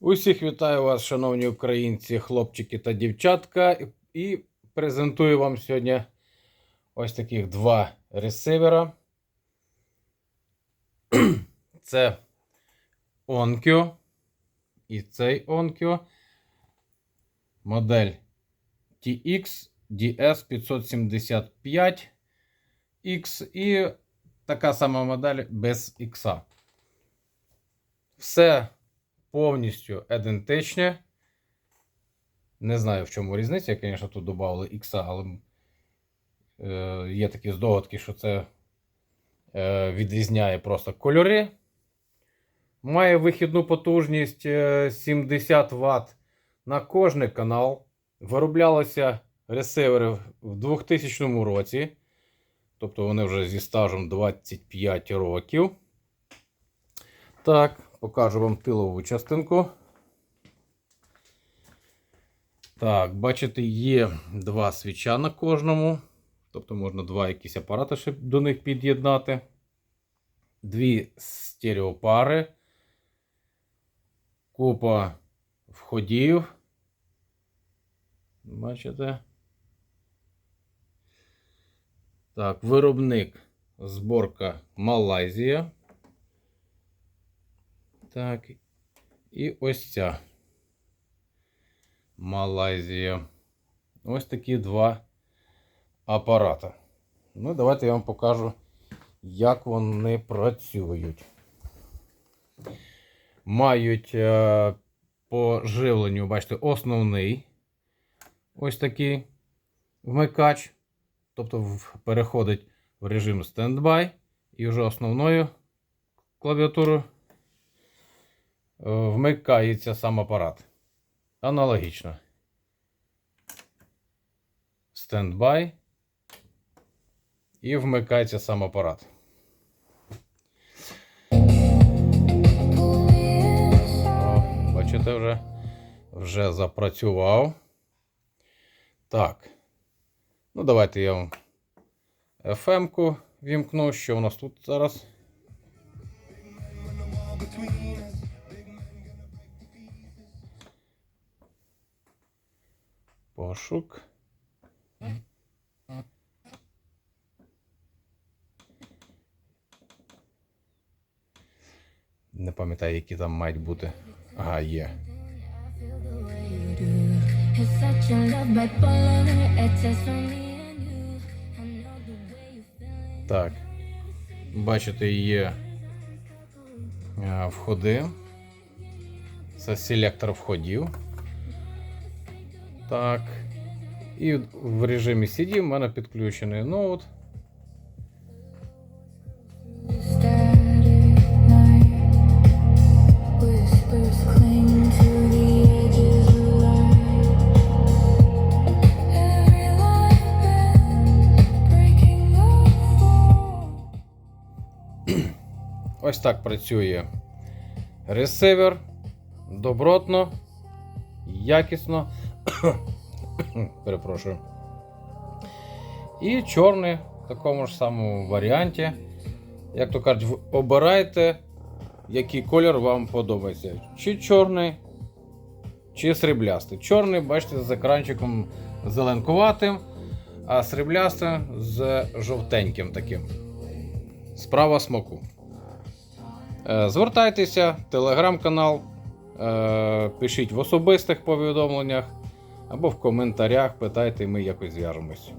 Усіх вітаю вас, шановні українці, хлопчики та дівчатка. І презентую вам сьогодні ось таких два ресивера. Це Onkyo і цей Onkyo. Модель TX DS575 X і така сама модель без X. Все повністю ідентичне. Не знаю, в чому різниця. Я, Звісно, тут додали X, але е, є такі здогадки, що це е, відрізняє просто кольори. Має вихідну потужність е, 70 Вт на кожний канал. Вироблялися ресивери в 2000 році. Тобто вони вже зі стажем 25 років. Так, покажу вам тилову частинку. Так, бачите, є два свіча на кожному. Тобто можна два якісь апарати ще до них під'єднати. Дві стереопари. Купа входів. Бачите? Так, виробник зборка Малайзія. Так. І ось ця Малайзія. Ось такі два апарата. Ну, давайте я вам покажу, як вони працюють. Мають е, по живленню, бачите, основний ось такий вмикач. Тобто переходить в режим стендбай і вже основною клавіатурою вмикається сам апарат. Аналогічно. Стендбай. І вмикається сам апарат. Бачите, вже, вже запрацював. Так. Ну, давайте я вам FM-ку вімкну. Що у нас тут зараз? Пошук. Не пам'ятаю, які там мають бути. Ага, є. Так. Бачите, є е, входи. Це селектор входів. Так. І в режимі CD в мене підключений ноут. Ось так працює ресивер. Добротно, якісно. Перепрошую. І чорний в такому ж самому варіанті. Як то кажуть, обирайте, який колір вам подобається. Чи чорний, чи сріблястий. Чорний, бачите, з екранчиком зеленкуватим, а сріблястий з жовтеньким таким. Справа смаку. Е, Звертайтеся, телеграм-канал, е, пишіть в особистих повідомленнях або в коментарях, питайте, ми якось зв'яжемось.